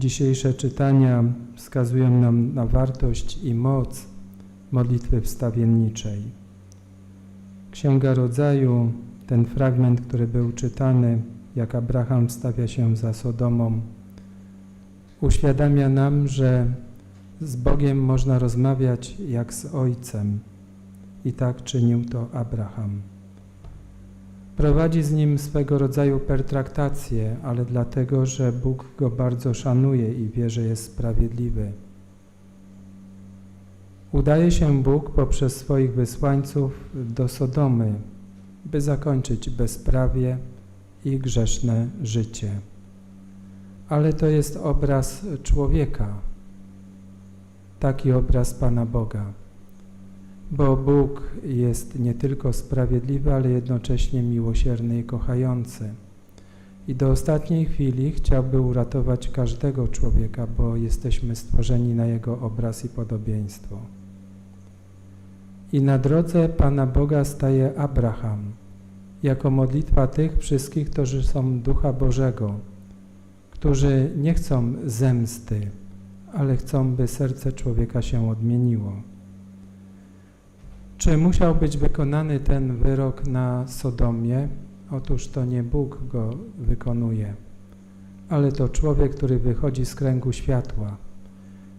Dzisiejsze czytania wskazują nam na wartość i moc modlitwy wstawienniczej. Księga Rodzaju, ten fragment, który był czytany, jak Abraham wstawia się za Sodomą, uświadamia nam, że z Bogiem można rozmawiać jak z Ojcem i tak czynił to Abraham. Prowadzi z nim swego rodzaju pertraktację, ale dlatego, że Bóg go bardzo szanuje i wie, że jest sprawiedliwy. Udaje się Bóg poprzez swoich wysłańców do Sodomy, by zakończyć bezprawie i grzeszne życie. Ale to jest obraz człowieka, taki obraz Pana Boga bo Bóg jest nie tylko sprawiedliwy, ale jednocześnie miłosierny i kochający. I do ostatniej chwili chciałby uratować każdego człowieka, bo jesteśmy stworzeni na Jego obraz i podobieństwo. I na drodze Pana Boga staje Abraham, jako modlitwa tych wszystkich, którzy są Ducha Bożego, którzy nie chcą zemsty, ale chcą, by serce człowieka się odmieniło. Czy musiał być wykonany ten wyrok na Sodomie? Otóż to nie Bóg go wykonuje, ale to człowiek, który wychodzi z kręgu światła.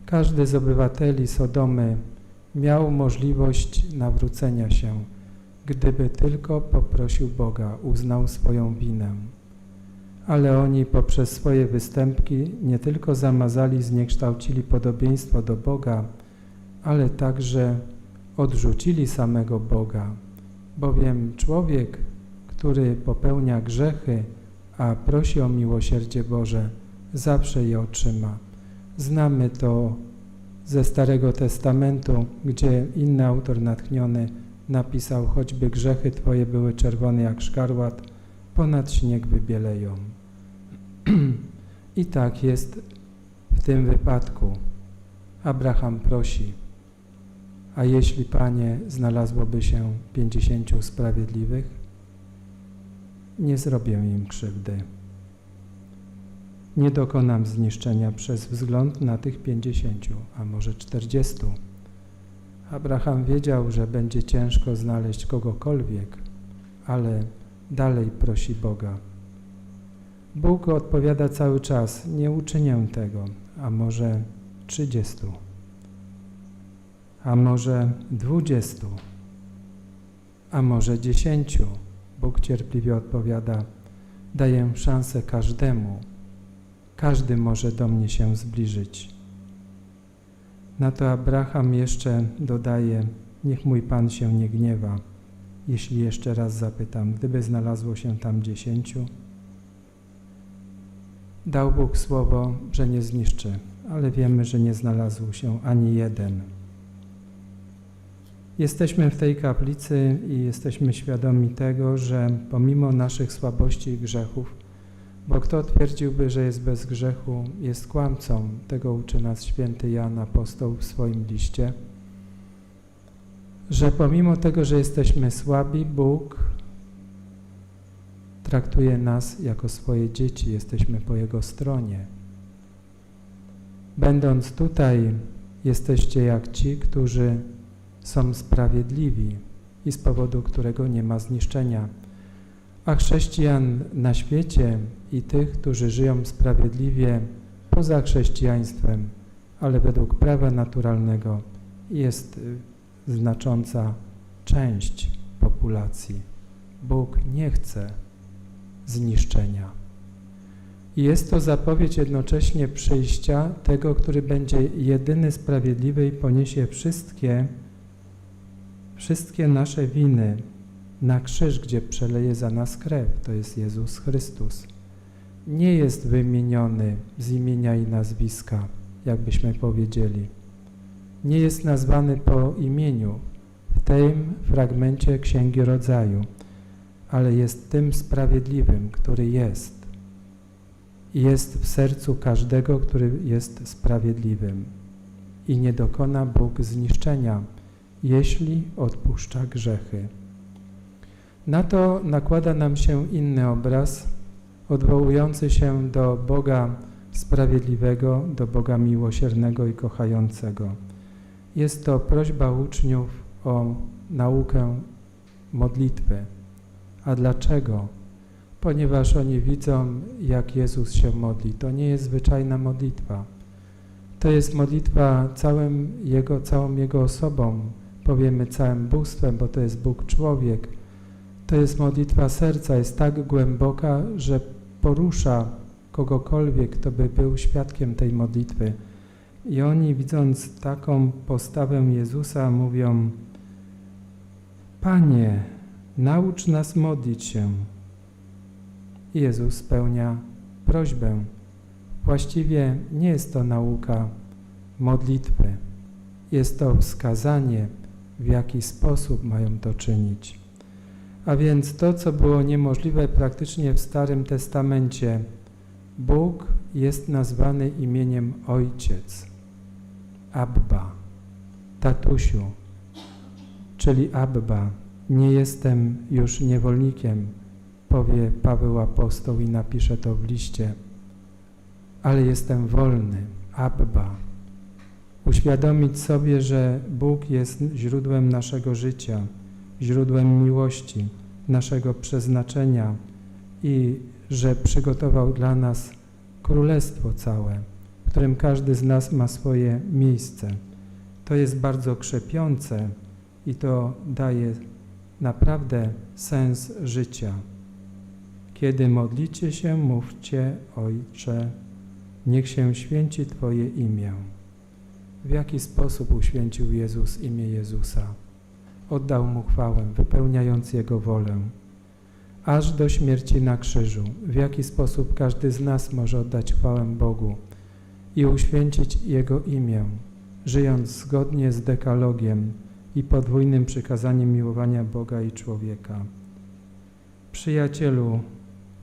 Każdy z obywateli Sodomy miał możliwość nawrócenia się, gdyby tylko poprosił Boga, uznał swoją winę. Ale oni poprzez swoje występki nie tylko zamazali, zniekształcili podobieństwo do Boga, ale także odrzucili samego Boga, bowiem człowiek, który popełnia grzechy, a prosi o miłosierdzie Boże, zawsze je otrzyma. Znamy to ze Starego Testamentu, gdzie inny autor natchniony napisał, choćby grzechy Twoje były czerwone jak szkarłat, ponad śnieg wybieleją. I tak jest w tym wypadku. Abraham prosi, a jeśli, Panie, znalazłoby się pięćdziesięciu sprawiedliwych, nie zrobię im krzywdy. Nie dokonam zniszczenia przez wzgląd na tych pięćdziesięciu, a może czterdziestu. Abraham wiedział, że będzie ciężko znaleźć kogokolwiek, ale dalej prosi Boga. Bóg odpowiada cały czas, nie uczynię tego, a może trzydziestu a może dwudziestu, a może dziesięciu. Bóg cierpliwie odpowiada, daję szansę każdemu. Każdy może do mnie się zbliżyć. Na to Abraham jeszcze dodaje, niech mój Pan się nie gniewa, jeśli jeszcze raz zapytam, gdyby znalazło się tam dziesięciu. Dał Bóg słowo, że nie zniszczy, ale wiemy, że nie znalazł się ani jeden. Jesteśmy w tej kaplicy i jesteśmy świadomi tego, że pomimo naszych słabości i grzechów, bo kto twierdziłby, że jest bez grzechu, jest kłamcą, tego uczy nas święty Jan Apostoł w swoim liście, że pomimo tego, że jesteśmy słabi, Bóg traktuje nas jako swoje dzieci, jesteśmy po Jego stronie. Będąc tutaj, jesteście jak ci, którzy są sprawiedliwi i z powodu którego nie ma zniszczenia. A chrześcijan na świecie i tych, którzy żyją sprawiedliwie poza chrześcijaństwem, ale według prawa naturalnego, jest y, znacząca część populacji. Bóg nie chce zniszczenia. I jest to zapowiedź jednocześnie przyjścia tego, który będzie jedyny sprawiedliwy i poniesie wszystkie wszystkie nasze winy na krzyż, gdzie przeleje za nas krew, to jest Jezus Chrystus. Nie jest wymieniony z imienia i nazwiska, jakbyśmy powiedzieli. Nie jest nazwany po imieniu w tym fragmencie Księgi Rodzaju, ale jest tym sprawiedliwym, który jest. Jest w sercu każdego, który jest sprawiedliwym. I nie dokona Bóg zniszczenia, jeśli odpuszcza grzechy. Na to nakłada nam się inny obraz, odwołujący się do Boga sprawiedliwego do Boga miłosiernego i kochającego. Jest to prośba uczniów o naukę modlitwy. A dlaczego? Ponieważ oni widzą, jak Jezus się modli. To nie jest zwyczajna modlitwa. To jest modlitwa całym Jego, całą Jego osobą, powiemy całym bóstwem, bo to jest Bóg człowiek. To jest modlitwa serca, jest tak głęboka, że porusza kogokolwiek, kto by był świadkiem tej modlitwy. I oni widząc taką postawę Jezusa mówią Panie, naucz nas modlić się. Jezus spełnia prośbę. Właściwie nie jest to nauka modlitwy. Jest to wskazanie, w jaki sposób mają to czynić. A więc to, co było niemożliwe praktycznie w Starym Testamencie, Bóg jest nazwany imieniem Ojciec, Abba, tatusiu, czyli Abba, nie jestem już niewolnikiem, powie Paweł Apostoł i napisze to w liście, ale jestem wolny, Abba. Uświadomić sobie, że Bóg jest źródłem naszego życia, źródłem miłości, naszego przeznaczenia i że przygotował dla nas królestwo całe, w którym każdy z nas ma swoje miejsce. To jest bardzo krzepiące i to daje naprawdę sens życia. Kiedy modlicie się, mówcie, Ojcze, niech się święci Twoje imię. W jaki sposób uświęcił Jezus imię Jezusa? Oddał Mu chwałę, wypełniając Jego wolę, aż do śmierci na krzyżu. W jaki sposób każdy z nas może oddać chwałę Bogu i uświęcić Jego imię, żyjąc zgodnie z dekalogiem i podwójnym przykazaniem miłowania Boga i człowieka. Przyjacielu,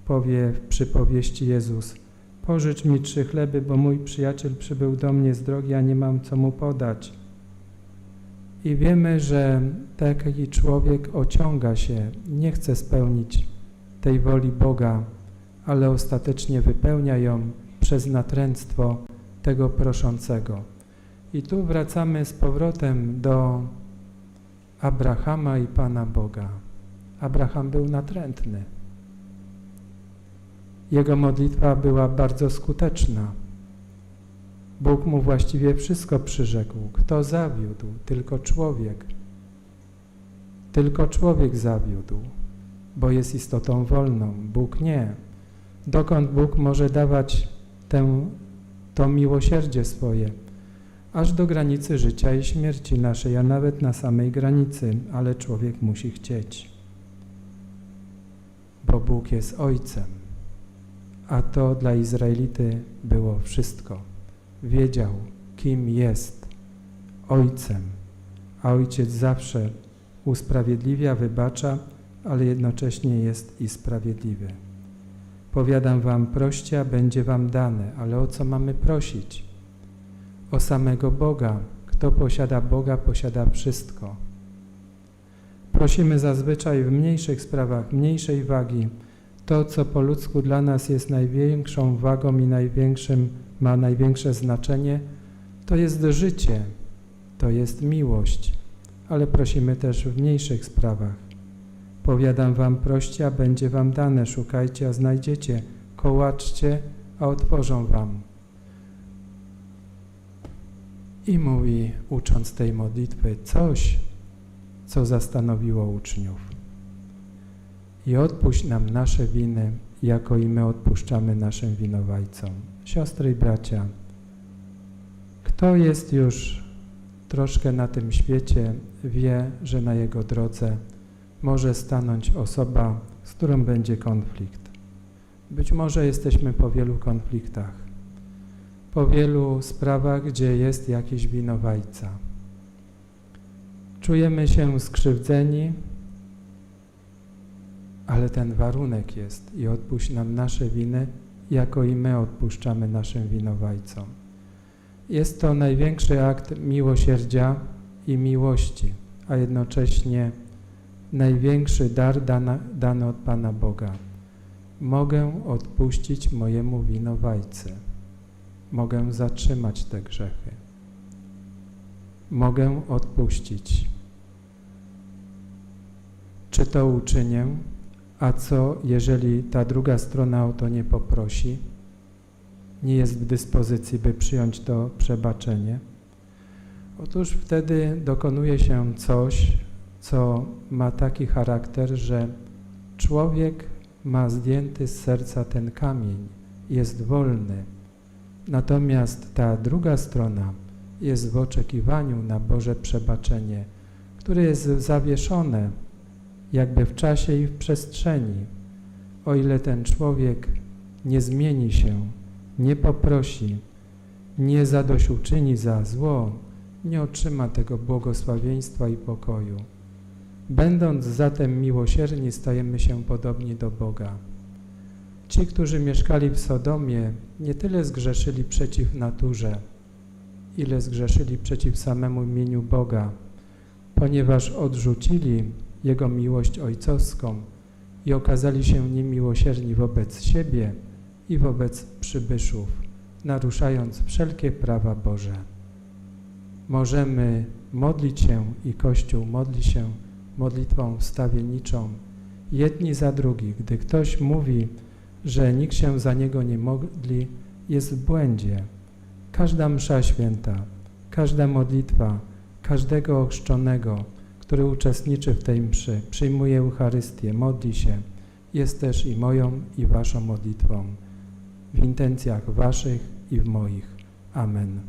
powie w przypowieści Jezus, pożycz mi trzy chleby, bo mój przyjaciel przybył do mnie z drogi, a nie mam co mu podać. I wiemy, że taki człowiek ociąga się, nie chce spełnić tej woli Boga, ale ostatecznie wypełnia ją przez natręctwo tego proszącego. I tu wracamy z powrotem do Abrahama i Pana Boga. Abraham był natrętny. Jego modlitwa była bardzo skuteczna. Bóg mu właściwie wszystko przyrzekł. Kto zawiódł? Tylko człowiek. Tylko człowiek zawiódł, bo jest istotą wolną. Bóg nie. Dokąd Bóg może dawać tę, to miłosierdzie swoje? Aż do granicy życia i śmierci naszej, a nawet na samej granicy, ale człowiek musi chcieć. Bo Bóg jest Ojcem, a to dla Izraelity było wszystko wiedział, kim jest Ojcem, a Ojciec zawsze usprawiedliwia, wybacza, ale jednocześnie jest i sprawiedliwy. Powiadam wam, proście, a będzie wam dane, ale o co mamy prosić? O samego Boga. Kto posiada Boga, posiada wszystko. Prosimy zazwyczaj w mniejszych sprawach, mniejszej wagi, to, co po ludzku dla nas jest największą wagą i największym ma największe znaczenie, to jest życie, to jest miłość, ale prosimy też w mniejszych sprawach. Powiadam wam, proście, a będzie wam dane, szukajcie, a znajdziecie, kołaczcie, a otworzą wam. I mówi, ucząc tej modlitwy, coś, co zastanowiło uczniów. I odpuść nam nasze winy, jako i my odpuszczamy naszym winowajcom. Siostry i bracia, kto jest już troszkę na tym świecie, wie, że na jego drodze może stanąć osoba, z którą będzie konflikt. Być może jesteśmy po wielu konfliktach, po wielu sprawach, gdzie jest jakiś winowajca. Czujemy się skrzywdzeni, ale ten warunek jest i odpuść nam nasze winy, jako i my odpuszczamy naszym winowajcom. Jest to największy akt miłosierdzia i miłości, a jednocześnie największy dar dana, dany od Pana Boga. Mogę odpuścić mojemu winowajcy. mogę zatrzymać te grzechy. Mogę odpuścić. Czy to uczynię? A co, jeżeli ta druga strona o to nie poprosi? Nie jest w dyspozycji, by przyjąć to przebaczenie? Otóż wtedy dokonuje się coś, co ma taki charakter, że człowiek ma zdjęty z serca ten kamień, jest wolny. Natomiast ta druga strona jest w oczekiwaniu na Boże przebaczenie, które jest zawieszone jakby w czasie i w przestrzeni. O ile ten człowiek nie zmieni się, nie poprosi, nie zadośćuczyni za zło, nie otrzyma tego błogosławieństwa i pokoju. Będąc zatem miłosierni, stajemy się podobni do Boga. Ci, którzy mieszkali w Sodomie, nie tyle zgrzeszyli przeciw naturze, ile zgrzeszyli przeciw samemu imieniu Boga, ponieważ odrzucili Jego miłość ojcowską i okazali się niemiłosierni wobec siebie i wobec przybyszów, naruszając wszelkie prawa Boże. Możemy modlić się i Kościół modli się modlitwą wstawienniczą, jedni za drugich. Gdy ktoś mówi, że nikt się za niego nie modli, jest w błędzie. Każda msza święta, każda modlitwa, każdego ochrzczonego, który uczestniczy w tej mszy, przyjmuje Eucharystię, modli się, jest też i moją, i waszą modlitwą, w intencjach waszych i w moich. Amen.